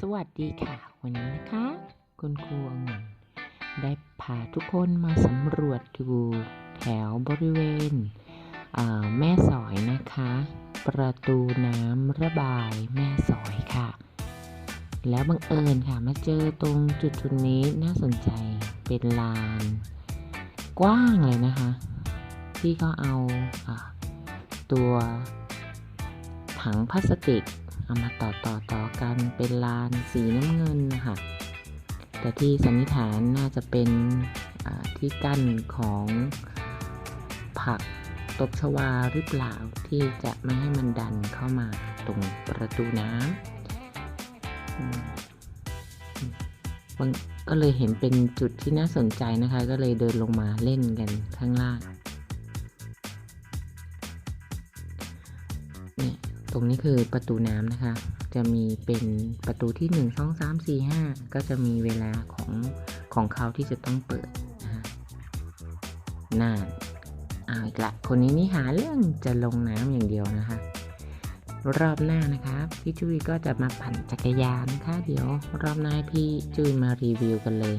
สวัสดีค่ะ วันนี้นะคะ คุณครูองุ่นได้พาทุกคนมาสำรวจดูแถวบริเวณแม่สอยนะคะ ประตูน้ำระบายแม่สอยค่ะ แล้วบังเอิญค่ะมาเจอตรงจุดจุดนี้น่าสนใจเป็นลาน กว้างเลยนะคะ ที่เขาเอาอาตัวถังพลาสติก เอามาต่อต่อต่อกันเป็นลานสีน้ำเงินนะคะแต่ที่สันนิษฐานน่าจะเป็นที่กั้นของผักตบชวาหรือเปล่าที่จะไม่ให้มันดันเข้ามาตรงประตูน้ำก็เลยเห็นเป็นจุดที่น่าสนใจนะคะ ก็เลยเดินลงมาเล่นกันข้างล่าง ตรงนี้คือประตูน้ำนะคะ จะมีเป็นประตูที่ 1 2 3 4 5 ก็จะมีเวลาของของเขาที่จะต้องเปิดนะคะน่าเอาอีกละคนนี้นี่หาเรื่องจะลงน้ำอย่างเดียวนะคะ รอบหน้านะคะพี่จุ้ยก็จะมาปั่นจักรยานนะคะเดี๋ยวรอบหน้าพี่จุ้ยมารีวิวกันเลย